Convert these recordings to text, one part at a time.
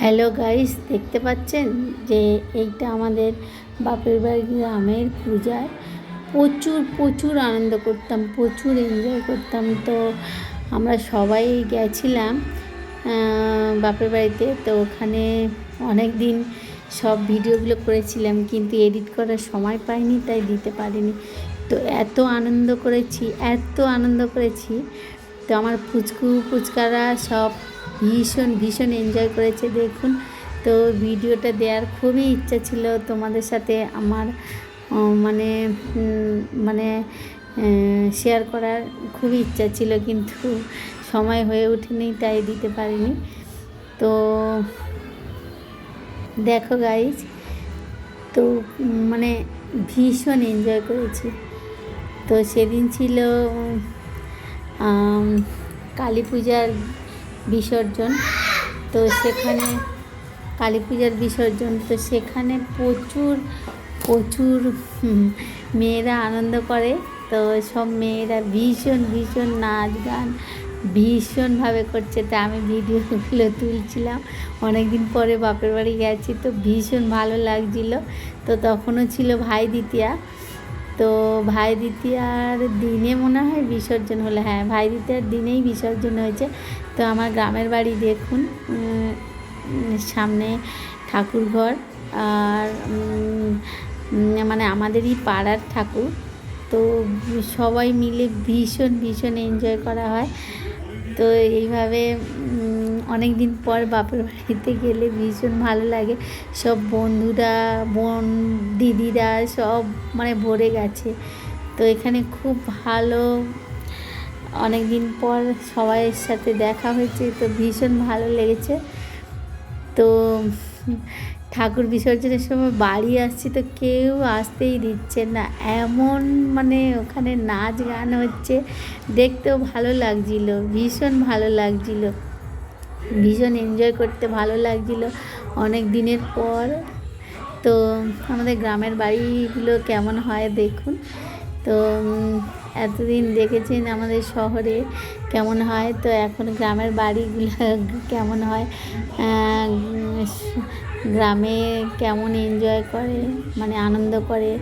Hello guys দেখতে পাচ্ছেন যে এইটা আমাদের বাপের বাড়ি গ্রামের পূজায় প্রচুর প্রচুর আনন্দ করতাম, প্রচুর এনজয় করতাম। তো আমরা সবাই গেছিলাম বাপের বাড়িতে। তো ওখানে অনেক দিন সব ভিডিওগুলো করেছিলাম, কিন্তু এডিট করার সময় পাইনি, তাই দিতে পারিনি। তো এত আনন্দ করেছি, এত আনন্দ করেছি। তো আমার ফুচকু ফুচকারা সব ভীষণ ভীষণ এনজয় করেছে, দেখুন। তো ভিডিওটা দেওয়ার খুবই ইচ্ছা ছিল তোমাদের সাথে আমার মানে মানে শেয়ার করার খুবই ইচ্ছা ছিল, কিন্তু সময় হয়ে ওঠেনি, তাই দিতে পারিনি। তো দেখো গাইজ তো মানে ভীষণ এনজয় করেছি। তো সেদিন ছিল কালী পূজার বিসর্জন। তো সেখানে কালী পূজার বিসর্জন। তো সেখানে প্রচুর প্রচুর মেয়েরা আনন্দ করে। তো সব মেয়েরা ভীষণ ভীষণ নাচ গান ভীষণভাবে করছে। তা আমি ভিডিওগুলো তুলছিলাম। অনেক দিন পরে বাপের বাড়ি গেছি, তো ভীষণ ভালো লাগছিল। তো তখনও ছিল ভাই দ্বিতীয়া। তো ভাই দ্বিতীয়ার দিনে মনে হয় বিসর্জন হলো। হ্যাঁ ভাই দ্বিতীয়ার দিনেই বিসর্জন হয়েছে। তো আমার গ্রামের বাড়ি দেখুন সামনে ঠাকুরঘর আর উম, উম, মানে আমাদেরই পাড়ার ঠাকুর। তো সবাই মিলে ভীষণ ভীষণ এনজয় করা হয়। তো এইভাবে অনেক দিন পর বাপের বাড়িতে গেলে ভীষণ ভালো লাগে। সব বন্ধুরা বোন দিদিরা সব মানে ভরে গেছে। তো এখানে খুব ভালো অনেক দিন পর সবাইয়ের সাথে দেখা হয়েছে, তো ভীষণ ভালো লেগেছে। তো ঠাকুর বিসর্জনের সময় বাড়ি আসছি, তো কেউ আসতেই দিচ্ছে না। এমন মানে ওখানে নাচ গান হচ্ছে, দেখতেও ভালো লাগছিল, ভীষণ ভালো লাগছিল। ভীষণ এনজয় করতে ভালো লাগছিল অনেক দিনের পর। তো আমাদের গ্রামের বাড়িগুলো কেমন হয় দেখুন। তো এতদিন দেখেছেন আমাদের শহরে কেমন হয়? তো এখন গ্রামের বাড়িগুলো কেমন হয়? গ্রামে কেমন এনজয় করে মানে আনন্দ করে?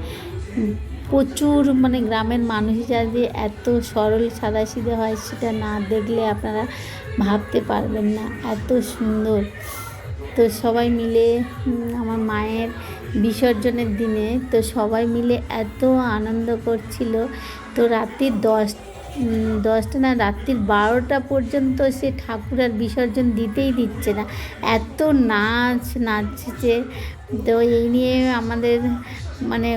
প্রচুর মানে গ্রামের মানুষরা যে এত সরল সাদাসিধে হয় সেটা না দেখলে আপনারা ভাবতে পারবেন না। এত সুন্দর। তো সবাই মিলে আমার মায়ের বিসর্জনের দিনে তো সবাই মিলে এত আনন্দ করছিল। তো রাত্রি দশ দশটা না, রাত্রির বারোটা পর্যন্ত সে ঠাকুর আর বিসর্জন দিতেই দিচ্ছে না। এত নাচ নাচছে। তো এই নিয়ে আমাদের মানে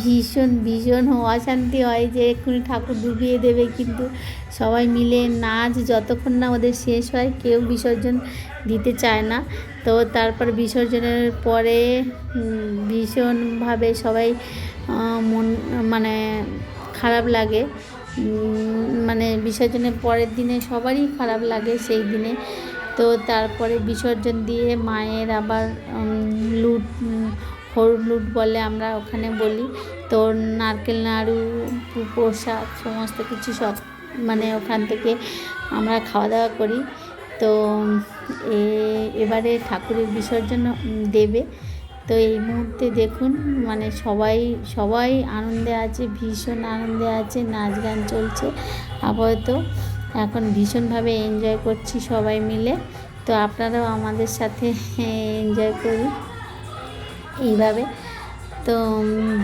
ভীষণ ভীষণ অশান্তি হয় যে এক্ষুনি ঠাকুর ডুবিয়ে দেবে। কিন্তু সবাই মিলে নাচ যতক্ষণ না ওদের শেষ হয়, কেউ বিসর্জন দিতে চায় না। তো তারপর বিসর্জনের পরে ভীষণভাবে সবাই মন মানে খারাপ লাগে। মানে বিসর্জনের পরের দিনে সবারই খারাপ লাগে সেই দিনে। তো তারপরে বিসর্জন দিয়ে মায়ের আবার লুট উম, হরুদ লুট বলে আমরা ওখানে বলি। তো নারকেল নাড়ু প্রসাদ সমস্ত কিছু সব মানে ওখান থেকে আমরা খাওয়া দাওয়া করি। তো এবারে ঠাকুরের বিসর্জন দেবে। তো এই মুহূর্তে দেখুন মানে সবাই সবাই আনন্দে আছে, ভীষণ আনন্দে আছে, নাচ গান চলছে। আপাতত এখন ভীষণভাবে এনজয় করছি সবাই মিলে। তো আপনারাও আমাদের সাথে এনজয় করুন এইভাবে। তো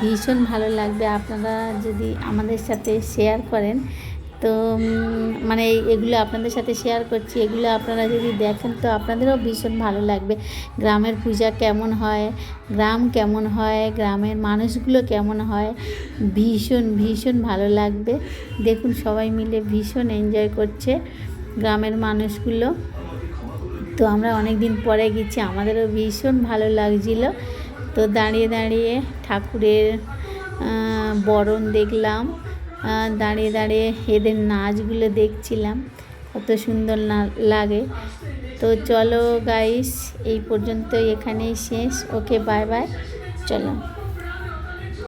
ভীষণ ভালো লাগবে আপনারা যদি আমাদের সাথে শেয়ার করেন। তো মানে এগুলো আপনাদের সাথে শেয়ার করছি, এগুলো আপনারা যদি দেখেন তো আপনাদেরও ভীষণ ভালো লাগবে। গ্রামের পূজা কেমন হয়, গ্রাম কেমন হয়, গ্রামের মানুষগুলো কেমন হয়, ভীষণ ভীষণ ভালো লাগবে। দেখুন সবাই মিলে ভীষণ এনজয় করছে গ্রামের মানুষগুলো। তো আমরা অনেক দিন পরে গেছি, আমাদেরও ভীষণ ভালো লাগছিল। তো দাঁড়িয়ে দাঁড়িয়ে ঠাকুরের বরণ দেখলাম। দাঁড়িয়ে দাঁড়িয়ে এদের নাচগুলো দেখছিলাম। কত সুন্দর লাগে। তো চলো গাইস এই পর্যন্ত এখানেই শেষ। ওকে বাই বাই চলো।